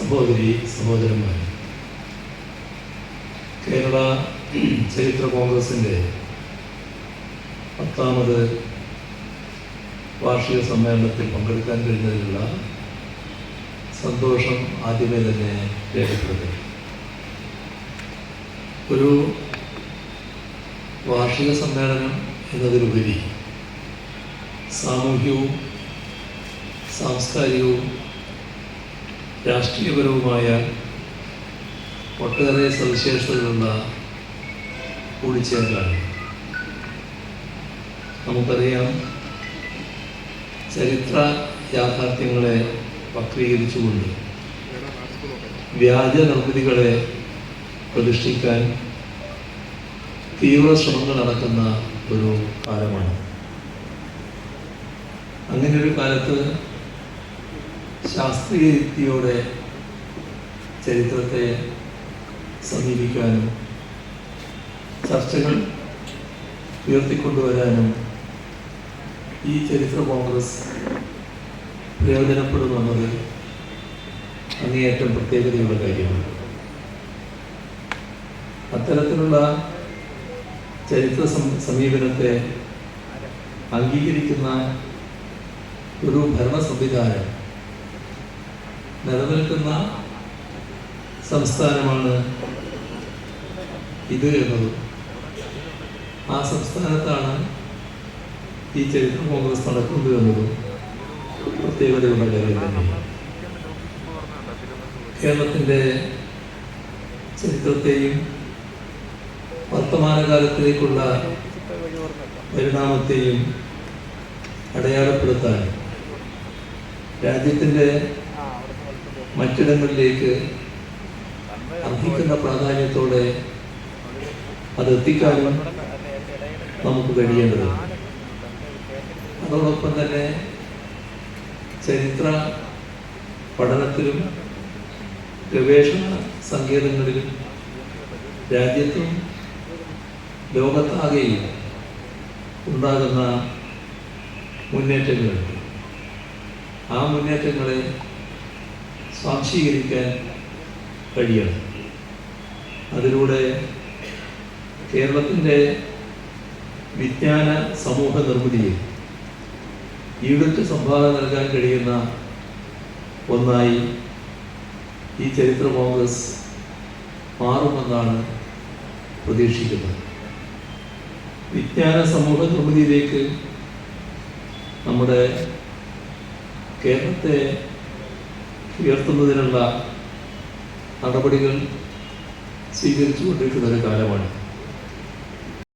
സഹോദരി സഹോദരന്മാർ കേരള ചരിത്ര കോൺഗ്രസിന്റെ പത്താമത് വാർഷിക സമ്മേളനത്തിൽ പങ്കെടുക്കാൻ കഴിഞ്ഞതിലുള്ള സന്തോഷം ആദ്യമേ തന്നെ രേഖപ്പെടുത്തി ഒരു വാർഷിക സമ്മേളനം എന്നതിലുപരി സാമൂഹ്യവും സാംസ്കാരികവും രാഷ്ട്രീയപരവുമായ ഒട്ടേറെ സവിശേഷതകളുള്ള കൂടിച്ചേരലാണ്. നമുക്കറിയാം ചരിത്ര യാഥാർത്ഥ്യങ്ങളെ വക്രീകരിച്ചുകൊണ്ട് വ്യാജ നിർമ്മിതികളെ പ്രതിഷ്ഠിക്കാൻ തീവ്ര ശ്രമങ്ങൾ നടക്കുന്ന ഒരു കാലമാണ്. അങ്ങനെ ഒരു കാലത്ത് ശാസ്ത്രീയ ചരിത്രത്തെ സമീപിക്കാനും ചർച്ചകൾ ഉയർത്തിക്കൊണ്ടുവരാനും ഈ ചരിത്ര കോൺഗ്രസ് പ്രയോജനപ്പെടുമെന്നത് അങ്ങേയറ്റം പ്രത്യേകതയുള്ള കാര്യമാണ്. അത്തരത്തിലുള്ള ചരിത്ര സമീപനത്തെ അംഗീകരിക്കുന്ന ഒരു ഭരണ സംവിധാനം നിലനിൽക്കുന്ന സംസ്ഥാനമാണ് ഇത് എന്നത്. ആ സംസ്ഥാനത്താണ് ഈ ചരിത്രം കോൺഗ്രസ് നടക്കുന്നത് എന്നതും. പ്രത്യേകതയുള്ള കേരളത്തിന്റെ ചരിത്രത്തെയും വർത്തമാനകാലത്തിലേക്കുള്ള പരിണാമത്തെയും അടയാളപ്പെടുത്താൻ രാജ്യത്തിന്റെ മറ്റിടങ്ങളിലേക്ക് അർഹിക്കുന്ന പ്രാധാന്യത്തോടെ അത് എത്തിക്കാനും നമുക്ക് കഴിയേണ്ടത്. അതോടൊപ്പം തന്നെ ചരിത്ര പഠനത്തിലും ഗവേഷണ സങ്കേതങ്ങളിലും രാജ്യത്തും ലോകത്താകെയും ഉണ്ടാകുന്ന മുന്നേറ്റങ്ങളുണ്ട്. ആ മുന്നേറ്റങ്ങളെ സ്വാംശീകരിക്കാൻ കഴിയണം. അതിലൂടെ കേരളത്തിന്റെ വിജ്ഞാന സമൂഹ നിർമ്മിതിയിൽ ഈടുറ്റ സംഭാവന നൽകാൻ കഴിയുന്ന ഒന്നായി ഈ ചരിത്ര കോൺഗ്രസ് മാറുമെന്നാണ് പ്രതീക്ഷിക്കുന്നത്. വിജ്ഞാന സമൂഹ നിർമ്മിതിയിലേക്ക് നമ്മുടെ കേരളത്തെ ഉയർത്തുന്നതിനുള്ള നടപടികൾ സ്വീകരിച്ചുകൊണ്ടിരിക്കുന്ന ഒരു കാലമാണ്.